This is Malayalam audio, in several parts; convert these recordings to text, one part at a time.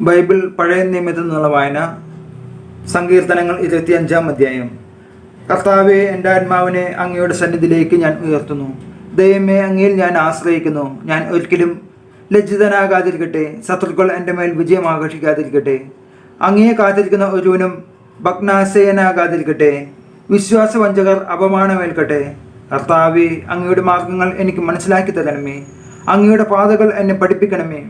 ബൈബിൾ പഴയ നിയമത്തിൽ നിന്നുള്ള വായന സങ്കീർത്തനങ്ങൾ ഇരുപത്തിയഞ്ചാം അധ്യായം. കർത്താവെ എന്റെ ആത്മാവിനെ അങ്ങയുടെ സന്നിധിയിലേക്ക് ഞാൻ ഉയർത്തുന്നു. ദൈവമേ അങ്ങയിൽ ഞാൻ ആശ്രയിക്കുന്നു. ഞാൻ ഒരിക്കലും ലജ്ജിതനാകാതിരിക്കട്ടെ. ശത്രുക്കൾ എന്റെ മേൽ വിജയം ആഘോഷിക്കാതിരിക്കട്ടെ. അങ്ങയെ കാത്തിരിക്കുന്ന ഒരുവനും ഭഗ്നാശയനാകാതിരിക്കട്ടെ വിശ്വാസവഞ്ചകർ അപമാനമേൽക്കട്ടെ. കർത്താവെ അങ്ങയുടെ മാർഗങ്ങൾ എനിക്ക് മനസ്സിലാക്കി തരണമേ. അങ്ങയുടെ പാതകൾ എന്നെ പഠിപ്പിക്കണമേ.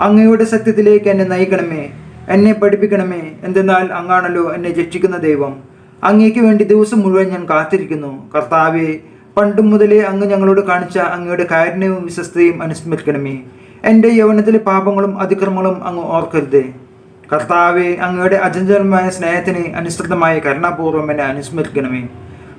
അങ്ങയുടെ സത്യത്തിലേക്ക് എന്നെ നയിക്കണമേ എന്നെ പഠിപ്പിക്കണമേ. എന്തെന്നാൽ അങ്ങാണല്ലോ എന്നെ രക്ഷിക്കുന്ന ദൈവം. അങ്ങേക്ക് വേണ്ടി ദിവസം മുഴുവൻ ഞാൻ കാത്തിരിക്കുന്നു. കർത്താവെ പണ്ടും മുതലേ അങ്ങ് ഞങ്ങളോട് കാണിച്ച അങ്ങയുടെ കാരുണ്യവും വിശ്വസ്തയും അനുസ്മരിക്കണമേ. എന്റെ യൗവനത്തിലെ പാപങ്ങളും അതിക്രമങ്ങളും അങ്ങ് ഓർക്കരുതേ. കർത്താവെ അങ്ങയുടെ അചഞ്ചലമായ സ്നേഹത്തിന് അനുസൃതമായ കരുണാപൂർവം എന്നെ അനുസ്മരിക്കണമേ.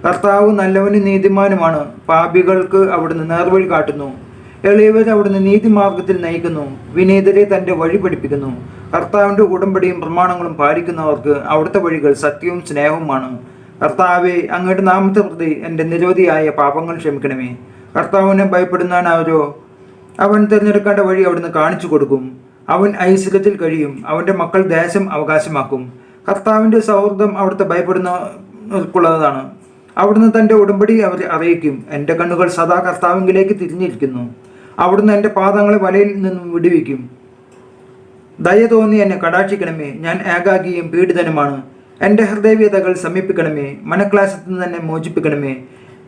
കർത്താവ് നല്ലവനും നീതിമാനുമാണ്. പാപികൾക്ക് അവിടുന്ന് നേർവഴി കാട്ടുന്നു. എളിയവരെ അവിടുന്ന് നീതിമാർഗത്തിൽ നയിക്കുന്നു വിനീതരെ തന്റെ വഴി പഠിപ്പിക്കുന്നു. കർത്താവിന്റെ ഉടമ്പടിയും പ്രമാണങ്ങളും പാലിക്കുന്നവർക്ക് അവിടുത്തെ വഴികൾ സത്യവും സ്നേഹവുമാണ്. കർത്താവെ അങ്ങയുടെ നാമത്തെ പ്രതി എന്റെ നിരവധിയായ പാപങ്ങൾ ക്ഷമിക്കണമേ. കർത്താവിനെ ഭയപ്പെടുന്നവനവരോ അവൻ തിരഞ്ഞെടുക്കേണ്ട വഴി അവിടുന്ന് കാണിച്ചു കൊടുക്കും. അവൻ ഐശ്വര്യത്തിൽ കഴിയും അവന്റെ മക്കൾ ദേശം അവകാശമാക്കും. കർത്താവിന്റെ സൗഹൃദം അവിടുത്തെ ഭയപ്പെടുന്നവർക്കുള്ളതാണ്. അവിടുന്ന് തന്റെ ഉടമ്പടി അവരെ അറിയിക്കും. എന്റെ കണ്ണുകൾ സദാ കർത്താവിങ്കിലേക്ക് തിരിഞ്ഞിരിക്കുന്നു. അവിടുന്ന് എന്റെ പാദങ്ങളെ വലയിൽ നിന്നും വിടുവിക്കും. ദയ തോന്നി എന്നെ കടാക്ഷിക്കണമേ. ഞാൻ ഏകാഗിയും പീഡിതനുമാണ്. എന്റെ ഹൃദയവ്യതകൾ സമീപിക്കണമേ മനക്ലാശത്ത് നിന്ന് എന്നെ മോചിപ്പിക്കണമേ.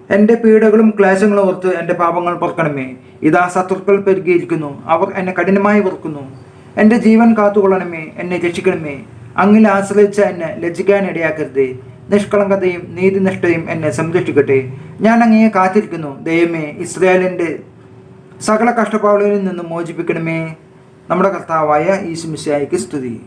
എന്റെ പീഡകളും ക്ലേശങ്ങളും ഓർത്ത് എന്റെ പാപങ്ങൾ പൊറുക്കണമേ. ഇതാ ശത്രുക്കൾ പെരുകിയിരിക്കുന്നു. അവർ എന്നെ കഠിനമായി വെറുക്കുന്നു. എന്റെ ജീവൻ കാത്തുകൊള്ളണമേ. എന്നെ രക്ഷിക്കണമേ. അങ്ങിൽ ആശ്രയിച്ച എന്നെ ലജ്ജിക്കാൻ ഇടയാക്കരുത്. നിഷ്കളങ്കതയും നീതിനിഷ്ഠയും എന്നെ സംരക്ഷിക്കട്ടെ. ഞാൻ അങ്ങയെ കാത്തിരിക്കുന്നു. ദൈവമേ ഇസ്രായേലിന്റെ സകല കഷ്ടപ്പാടുകളിൽ നിന്നും മോചിപ്പിക്കണമേ. നമ്മുടെ കർത്താവായ ഈശുമിശായിക്ക് സ്തുതി.